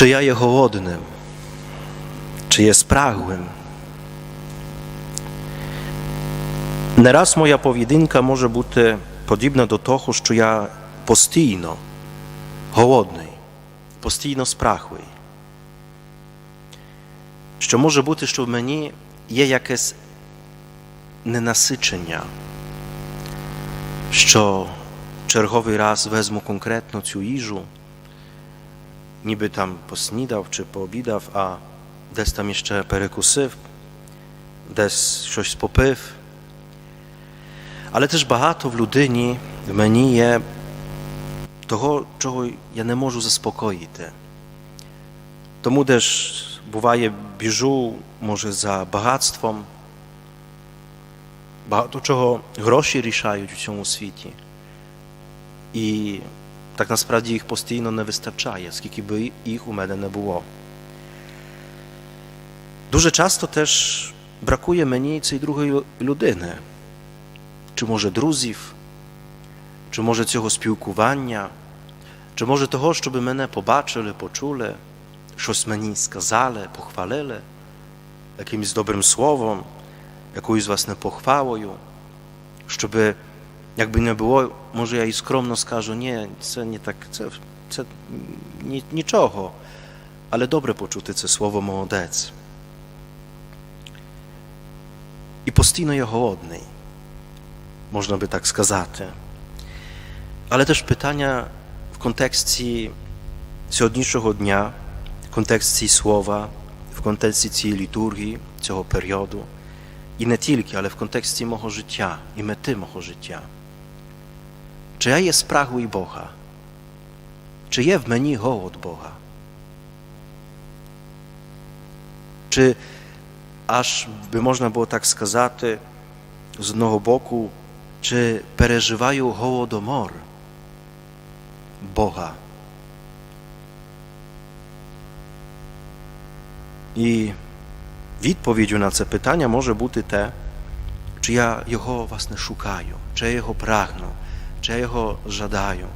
Чи я є голодним, чи є спраглим. Не раз моя поведінка може бути подібна до того, що я постійно голодний, постійно спраглий. Що може бути, що в мені є якесь ненасичення, що черговий раз везьму конкретно цю їжу, ніби там поснідав чи пообідав, а десь там іще перекусив, десь щось попив. Але теж багато в людині, в мені є того, чого я не можу заспокоїти. Тому теж буває, біжу, може, за багатством. Багато чого гроші рішають у цьому світі. І так насправді їх постійно не вистачає, скільки би їх у мене не було. Дуже часто теж бракує мені цієї другої людини, чи може друзів, чи може цього спілкування, чи може того, щоб мене побачили, почули, щось мені сказали, похвалили, якимось добрим словом, якоюсь власне похвалою, щоб якби не було, може я і скромно скажу, ні, це не так, це, це ні, нічого, але добре почути це слово молодець. І постійно я голодний, можна би так сказати. Але теж питання в контексті сьогоднішнього дня, в контексті слова, в контексті цієї літургії, цього періоду, і не тільки, але в контексті мого життя і мети мого життя. Чи я є спраглий Бога? Чи є в мені голод Бога? Чи аж би можна було так сказати, з одного боку, чи переживаю голодомор Бога? І відповіддю на це питання може бути те, чи я його власне шукаю, чи я його прагну, чи я його жадаю,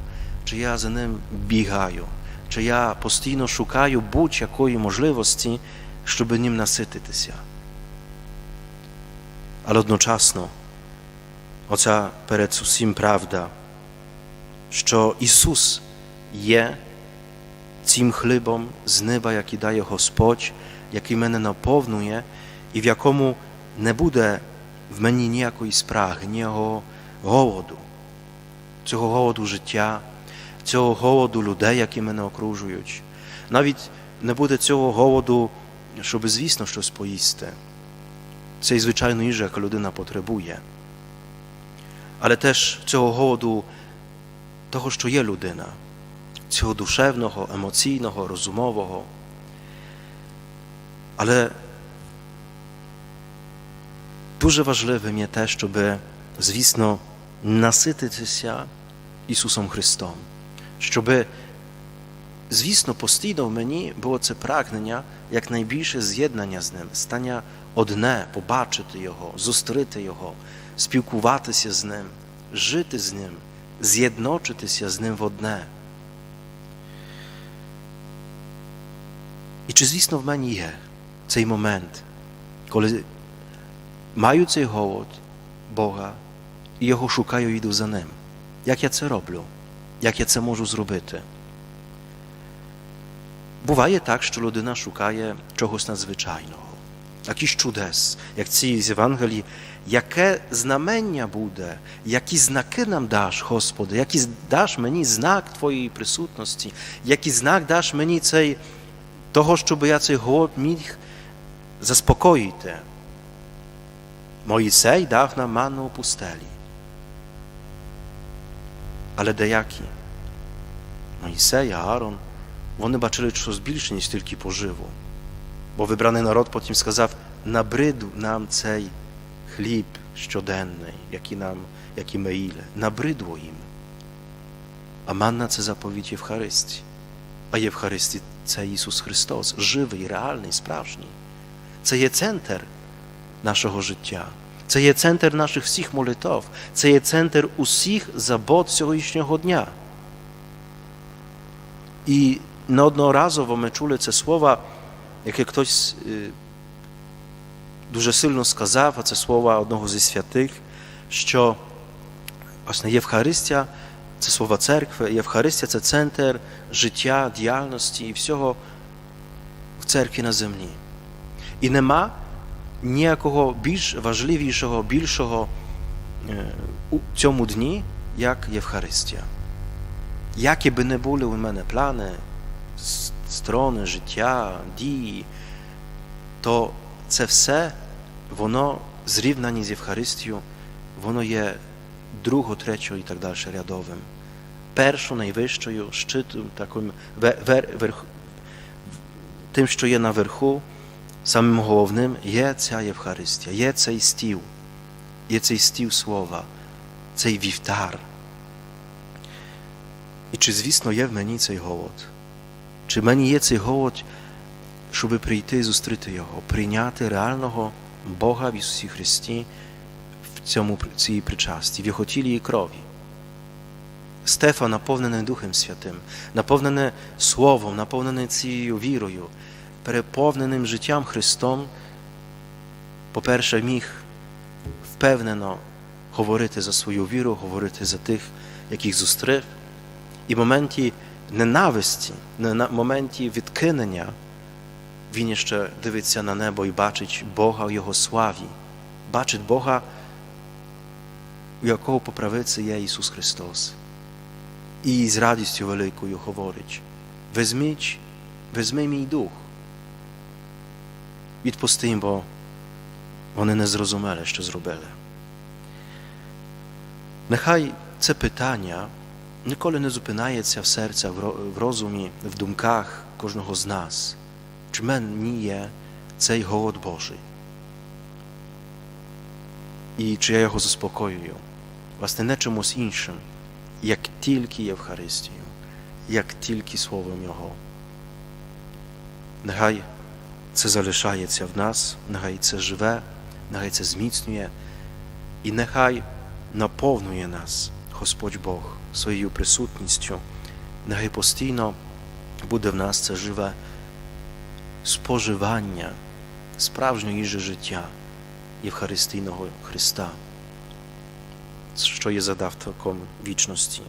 чи я за ним бігаю, чи я постійно шукаю будь-якої можливості, щоб ним насититися. Але одночасно оця перед усім правда, що Ісус є цим хлібом з неба, який дає Господь, який мене наповнює, і в якому не буде в мені ніякої спраги, ніякого голоду, цього голоду життя, цього голоду людей, які мене окружують. Навіть не буде цього голоду, щоб, звісно, щось поїсти. Це і звичайно їжа, яка людина потребує. Але теж цього голоду того, що є людина, цього душевного, емоційного, розумового. Але дуже важливим є те, щоб, звісно, насититися Ісусом Христом, щоб, звісно, постійно в мені було це прагнення якнайбільше з'єднання з Ним, стання одне, побачити Його, зустріти Його, спілкуватися з Ним, жити з Ним, з'єдночитися з Ним в одне. І чи, звісно, в мені є цей момент, коли маю цей голод Бога і його шукаю і йду за ним. Як я це роблю? Як я це можу зробити? Буває так, що людина шукає чогось надзвичайного, якийсь чудес, як ці з Євангелії, яке знамення буде, які знаки нам даш, Господи, який даш мені знак Твоєї присутності, який знак даш мені цей, того, щоб я цей голод міг заспокоїти. Моїсей дав нам ману у пустелі. Але деякі, Моїсей, Аарон, вони бачили щось більше, ніж тільки поживу. Бо вибраний народ потім сказав, набриду нам цей хліб щоденний, який, нам, який ми їли. Набридло їм. А манна це заповідь Євхаристії. А Євхаристі це Ісус Христос, живий, реальний, справжній. Це є центр нашого життя. Це є центр наших всіх молитов, це є центр усіх забот сьогоднішнього дня. І неодноразово ми чули це слова, яке хтось е, дуже сильно сказав, а це слова одного зі святих, що власне Євхаристія це слова церкви, Євхаристія це центр життя, діяльності і всього в церкві на землі. І нема ніякого більш важливішого, більшого е, у цьому дні, як Євхаристія. Які би не були у мене плани, сторони, життя, дії, то це все, воно зрівнані з Євхаристією, воно є друго, третьою і так далі рядовим. Першою, найвищою, щитом, таким вер, вер, верх, тим, що є наверху, самим головним є ця Євхаристія, є цей стіл, є цей стіл слова, цей вівтар. І чи, звісно, є в мені цей голод? Чи в мені є цей голод, щоб прийти і зустріти Його, прийняти реального Бога в Ісусі Христі в цьому цій причасті, в Його тілі і крові? Стефа наповнений Духом Святим, наповнене Словом, наповнене цією вірою, переповненим життям Христом, по-перше, міг впевнено говорити за свою віру, говорити за тих, яких зустрів, і в моменті ненависті, на моменті відкинення, він ще дивиться на небо і бачить Бога в Його славі, бачить Бога, у якого по правиці є Ісус Христос. І з радістю великою говорить: візьміть, візьми мій дух. Відпусти їм, бо вони не зрозуміли, що зробили. Нехай це питання ніколи не зупинається в серця, в розумі, в думках кожного з нас. Чи мені є цей голод Божий? І чи я його заспокоюю? Власне, не чимось іншим, як тільки Євхаристію, як тільки Словом Його. Нехай це залишається в нас, нехай це живе, нехай це зміцнює, і нехай наповнює нас Господь Бог своєю присутністю, нехай постійно буде в нас це живе споживання справжньої їжі життя Євхаристійного Христа, що є задатком вічності.